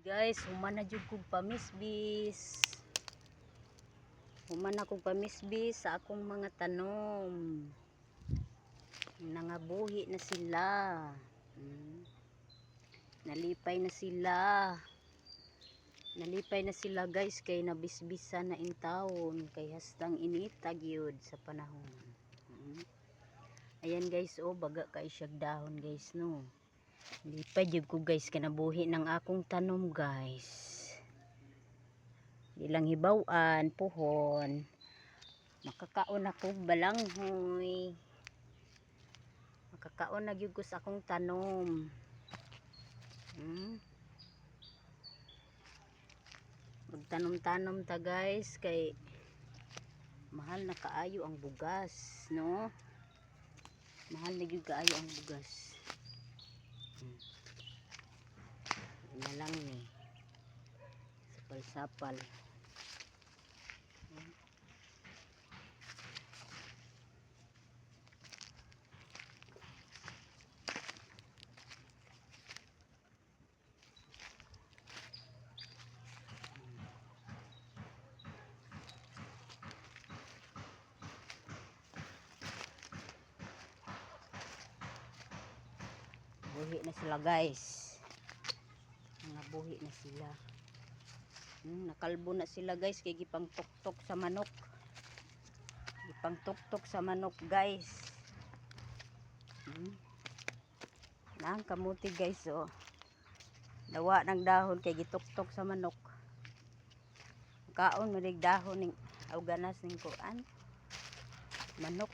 Guys, human na jud kog pamisbis. Human na kog pamisbis sa akong mga tanom. Nangabuhi na sila. Hmm. Nalipay na sila. Nalipay na sila guys kay nabisbisa na in taon kay hastang initag yun sa panahon. Hmm. Ayan guys, oh baga kay siyag dahon guys no. Lipay jud ko guys kanabuhi ng akong tanom guys. Ilang hibawan, puhon. Makakaon ako balanghoy. Makakaon na gyud ko sa akong tanom. Hmm? Magtanom-tanom ta guys kay mahal na kaayo ang bugas, no? Mahal na gyud kaayo ang bugas. Hmm. Yun na lang ni. Sapal-sapal. Hmm. Buhi na sila guys. Mga buhi na sila. Hmm, nakalbo na sila guys kay gipang tuktok sa manok. Gipang tuktok sa manok guys. Hmm. Nang kamuti guys oh. Dawa ng dahon kay gituktok sa manok. Kaon manig dahon ning ganas ning kuan. Manok.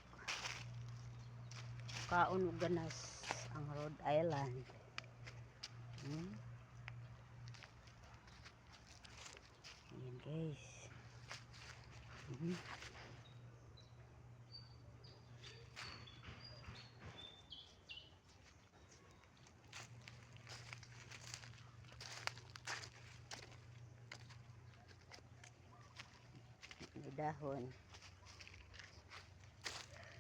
Kaon ug ganas ang Rhode Island. Hmm. Ayan guys. Hmm. May dahon.